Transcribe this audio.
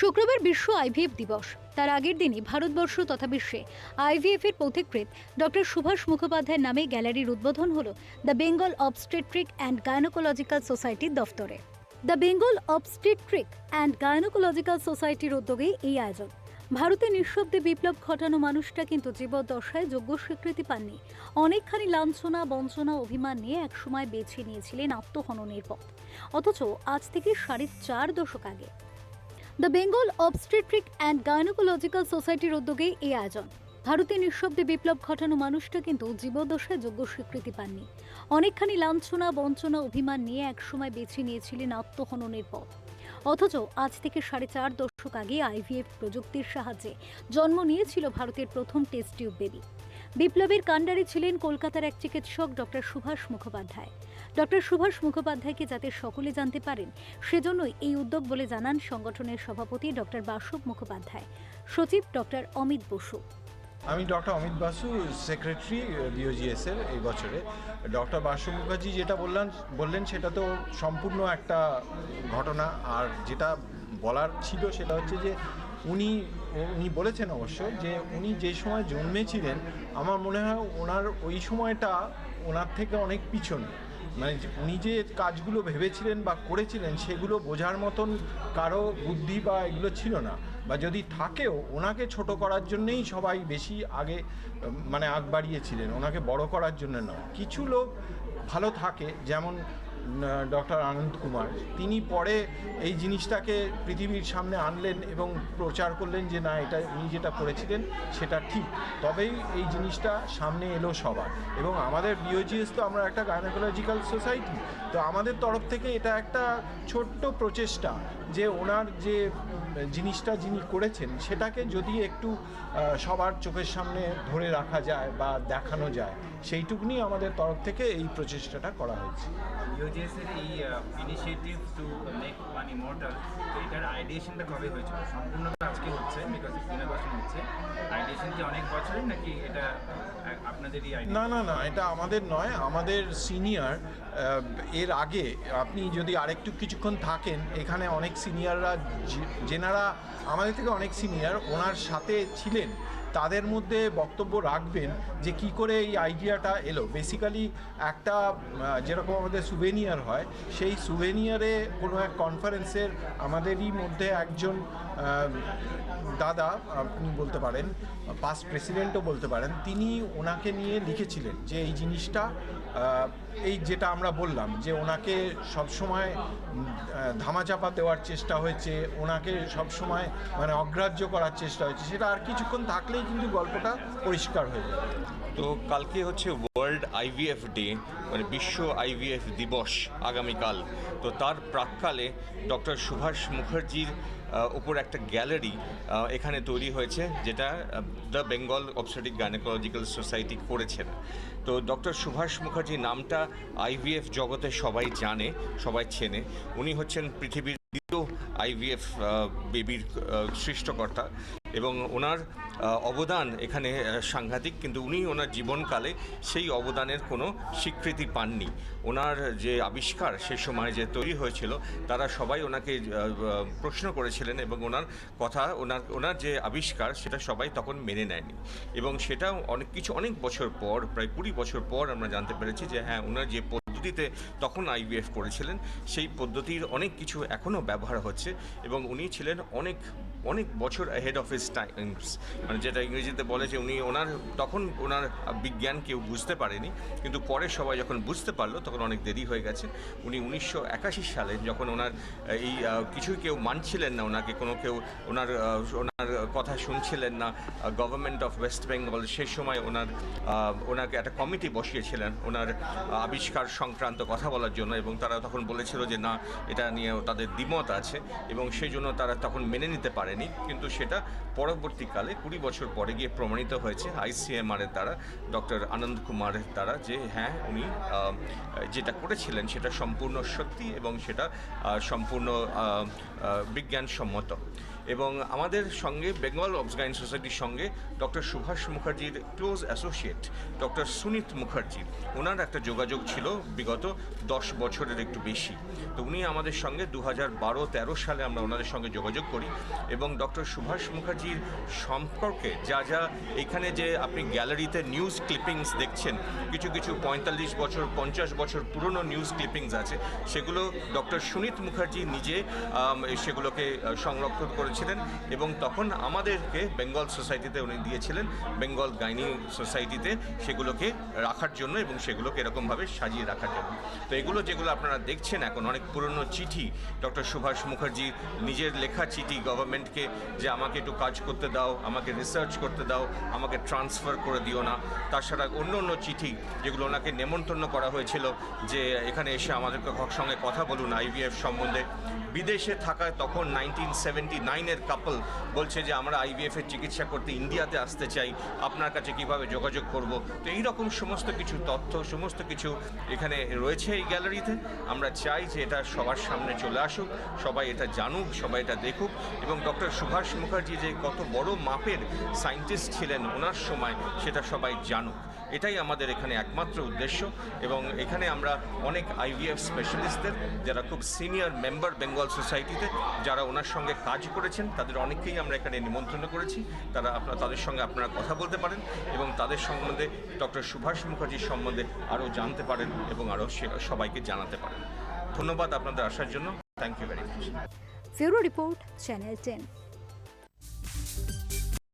শুক্রবার বিশ্ব আইভিএফ দিবস। তার আগের দিনই ভারতবর্ষ তথা বিশ্বে আইভিএফ এর পথিকৃৎ ডক্টর সুভাষ মুখোপাধ্যায়ের নামে গ্যালারির উদ্বোধন হল the Bengal obstetric and gynaecological সোসাইটির দফতরে। The Bengal obstetric and gynaecological সোসাইটির উদ্যোগেই এই আয়োজন। ভারতে নিঃশব্দে বিপ্লব ঘটানো মানুষটা কিন্তু জীবদ্দশায় যোগ্য স্বীকৃতি পাননি। অনেকখানি লাঞ্ছনা, বঞ্চনা, অভিমান নিয়ে একসময় বেছে নিয়েছিলেন আত্মহননের পথ। অথচ আজ থেকে সাড়ে চার দশক আগে। The Bengal obstetric and gynaecological সোসাইটির উদ্যোগে এই আয়োজন। ভারতে নিঃশব্দে বিপ্লব ঘটানো মানুষটা কিন্তু জীবদশায় যোগ্য স্বীকৃতি পাননি। অনেকখানি লাঞ্ছনা, বঞ্চনা, অভিমান নিয়ে একসময় বেছে নিয়েছিলেন আত্মহননের পথ। অথচ আজ থেকে সাড়ে চার দশক আগে আইভিএফ প্রযুক্তির সাহায্যে জন্ম নিয়েছিল ভারতের প্রথম টেস্ট টিউব বেবি। বিপ্লবের কাণ্ডারে ছিলেন কলকাতার এক চিকিৎসক ডক্টর সুভাষ মুখোপাধ্যায়। ডক্টর সুভাষ মুখোপাধ্যায়কে যাতে সকলে জানতে পারেন, সেজন্যই এই উদ্যোগ বলে জানান সংগঠনের সভাপতি ডক্টর বাসব মুখোপাধ্যায়। সচিব ডক্টর অমিত বসু। আমি doctor Amit Basu, secretary BOGS এর এই বছরে। ডক্টর বাসু মুখার্জি যেটা বললেন বললেন, সেটা তো সম্পূর্ণ একটা ঘটনা। আর যেটা বলার ছিল সেটা হচ্ছে যে উনি উনি বলেছেন অবশ্য যে উনি যে সময় জন্মেছিলেন, আমার মনে হয় ওনার ওই সময়টা ওনার থেকে অনেক পিছনে। মানে উনি যে কাজগুলো ভেবেছিলেন বা করেছিলেন, সেগুলো বোঝার মতন কারও বুদ্ধি বা এগুলো ছিল না। বা যদি থাকেও, ওনাকে ছোট করার জন্যেই সবাই বেশি আগে মানে আগ বাড়িয়েছিলেন, ওনাকে বড় করার জন্য নয়। কিছু লোক ভালো থাকে, যেমন ডক্টর আনন্দ কুমার। তিনি পরে এই জিনিসটাকে পৃথিবীর সামনে আনলেন এবং প্রচার করলেন যে, না, এটা, উনি যেটা করেছিলেন সেটা ঠিক। তবেই এই জিনিসটা সামনে এলো সবার। এবং আমাদের বিওজিএস তো আমরা একটা গাইনোকোলজিক্যাল সোসাইটি তো আমাদের তরফ থেকে এটা একটা ছোট্ট প্রচেষ্টা। যে ওনার যে জিনিসটা যিনি করেছেন, সেটাকে যদি একটু সবার চোখের সামনে ধরে রাখা যায় বা দেখানো যায়, সেইটুকুনি আমাদের তরফ থেকে এই প্রচেষ্টাটা করা হয়েছে। এই আইডিয়েশনটা কবে হয়েছিল? সম্পূর্ণ আজকে হচ্ছে বিকজ ইনোভেশন হচ্ছে। আইডিয়েশন কি অনেক বছরের, নাকি এটা না না না, এটা আমাদের নয়, আমাদের সিনিয়র এর আগে আপনি যদি আরেকটু কিছুক্ষণ থাকেন, এখানে অনেক সিনিয়ররা যেনারা আমাদের থেকে অনেক সিনিয়র ওনার সাথে ছিলেন তাদের মধ্যে বক্তব্য রাখবেন যে কি করে এই আইডিয়াটা এলো। বেসিক্যালি একটা যেরকম আমাদের সুভেনিয়ার হয়, সেই সুভেনিয়ারে কোনো এক কনফারেন্সের আমাদেরই মধ্যে একজন দাদা, আপনি বলতে পারেন পাস্ট প্রেসিডেন্টও বলতে পারেন, তিনি ওনাকে নিয়ে লিখেছিলেন যে এই জিনিসটা এই যেটা আমরা বললাম যে ওনাকে সবসময় ধামাচাপা দেওয়ার চেষ্টা হয়েছে, ওনাকে সবসময় মানে অগ্রাহ্য করার চেষ্টা হয়েছে, সেটা আর কিছুক্ষণ থাকলেই কিন্তু গল্পটা পরিষ্কার হয়ে যাবে তো কালকে হচ্ছে ওয়ার্ল্ড আইভিএফ ডে মানে বিশ্ব আইভিএফ দিবস আগামীকাল। তো তার প্রাককালে ডক্টর সুভাষ মুখার্জির ওপর একটা গ্যালারি এখানে তৈরি হয়েছে, যেটা the Bengal obstetric gynaecological society করেছেন। তো ডক্টর সুভাষ মুখার্জি নামটা আইভিএফ জগতে সবাই জানে, সবাই চেনে। উনি হচ্ছেন পৃথিবীর দ্বিতীয় আইভিএফ বেবির সৃষ্টকর্তা এবং ওনার অবদান এখানে সাংঘাতিক, কিন্তু উনি ওনার জীবনকালে সেই অবদানের কোনো স্বীকৃতি পাননি। ওনার যে আবিষ্কার সে সময় যে তৈরি হয়েছিল, তারা সবাই ওনাকে প্রশ্ন করেছিলেন এবং ওনার কথা, ওনার ওনার যে আবিষ্কার সেটা সবাই তখন মেনে নেয়নি। এবং সেটা অনেক, কিছু অনেক বছর পর, প্রায় কুড়ি বছর পর আমরা জানতে পেরেছি যে হ্যাঁ ওনার যে পদ্ধতিতে তখন আইভিএফ করেছিলেন। সেই পদ্ধতির অনেক কিছু এখনও ব্যবহার হচ্ছে এবং উনি ছিলেন অনেক অনেক বছর হেড অফ হিস টাইমস মানে যেটা ইংরেজিতে বলে যে উনি ওনার, তখন ওনার বিজ্ঞান কেউ বুঝতে পারেনি, কিন্তু পরে সবাই যখন বুঝতে পারল, তখন অনেক দেরি হয়ে গেছে। উনি উনিশশো একাশি সালে যখন ওনার এই কিছুই কেউ মানছিলেন না, ওনাকে কোনো কেউ, ওনার ওনার কথা শুনছিলেন না গভর্নমেন্ট অফ ওয়েস্ট বেঙ্গল সেই সময় ওনার ওনাকে একটা কমিটি বসিয়েছিলেন, ওনার আবিষ্কার সংক্রান্ত কথা বলার জন্য, এবং তারা তখন বলেছিল যে না, এটা নিয়ে তাদের দ্বিমত আছে, এবং সেই জন্য তারা তখন মেনে নিতে পারেনি কিন্তু সেটা পরবর্তীকালে কুড়ি বছর পরে গিয়ে প্রমাণিত হয়েছে আইসিএমআর এর দ্বারা, ডক্টর আনন্দ কুমারের দ্বারা যে হ্যাঁ উনি যেটা করেছিলেন সেটা সম্পূর্ণ সত্যি এবং সেটা সম্পূর্ণ বিজ্ঞানসম্মত। এবং আমাদের সঙ্গে বেঙ্গল অবসগাইন সোসাইটির সঙ্গে ডক্টর সুভাষ মুখার্জির close associate doctor Sunit Mukherjee. ওনার একটা যোগাযোগ ছিল বিগত দশ বছরের একটু বেশি। তো উনি আমাদের সঙ্গে দু হাজার বারো তেরো সালে আমরা ওনাদের সঙ্গে যোগাযোগ করি এবং ডক্টর সুভাষ মুখার্জির সম্পর্কে যা যা এখানে যে আপনি গ্যালারিতে নিউজ ক্লিপিংস দেখছেন, কিছু কিছু পঁয়তাল্লিশ বছর, পঞ্চাশ বছর পুরনো নিউজ ক্লিপিংস আছে, সেগুলো ডক্টর সুনীত মুখার্জি নিজে সেগুলোকে সংরক্ষণ করেছিলেন এবং তখন আমাদেরকে বেঙ্গল সোসাইটিতে উনি দিয়েছিলেন, বেঙ্গল গাইনি সোসাইটিতে সেগুলোকে রাখার জন্য এবং সেগুলোকে এরকমভাবে সাজিয়ে রাখার জন্য। তো এগুলো যেগুলো আপনারা দেখছেন এখন, অনেক পুরনো চিঠি, ডক্টর সুভাষ মুখার্জি নিজের লেখা চিঠি গভর্নমেন্টকে যে আমাকে একটু কাজ করতে দাও, আমাকে রিসার্চ করতে দাও, আমাকে ট্রান্সফার করে দিও না। তাছাড়া অন্য অন্য চিঠি যেগুলো ওনাকে নেমন্তন্ন করা হয়েছিল, যে এখানে এসে আমাদের সঙ্গে কথা বলুন আইভিএফ সম্বন্ধে। বিদেশে থাকা তখন নাইনটিন সেভেন্টি নাইনের কাপল বলছে যে, আমরা আইভিএফ এর চিকিৎসা করতে ইন্ডিয়াতে আসতে চাই। আপনার কাছে কীভাবে যোগাযোগ করব? তো এই রকম সমস্ত কিছু তথ্য, সমস্ত কিছু এখানে রয়েছে এই গ্যালারিতে। আমরা চাই যে এটা সবার সামনে চলে আসুক, সবাই এটা জানুক, সবাই এটা দেখুক। এবং ডক্টর সুভাষ মুখার্জি যে কত বড় মাপের সায়েন্টিস্ট ছিলেন ওনার সময়, সেটা সবাই জানুক। এটাই আমাদের এখানে একমাত্র উদ্দেশ্য এবং এখানে আমরা অনেক আইভিএফ স্পেশালিস্টদের যারা খুব সিনিয়র মেম্বার বেঙ্গল সোসাইটিতে যারা ওনার সঙ্গে কাজ করেছেন, তাদের অনেককেই আমরা এখানে নিমন্ত্রণ করেছি। তারা আপনারা, তাদের সঙ্গে আপনারা কথা বলতে পারেন এবং তাদের সম্বন্ধে ডক্টর সুভাষ মুখার্জির সম্বন্ধে আরও জানতে পারেন এবং আরও সবাইকে জানাতে পারেন। ধন্যবাদ আপনাদের আসার জন্য। Thank you very much report channel ten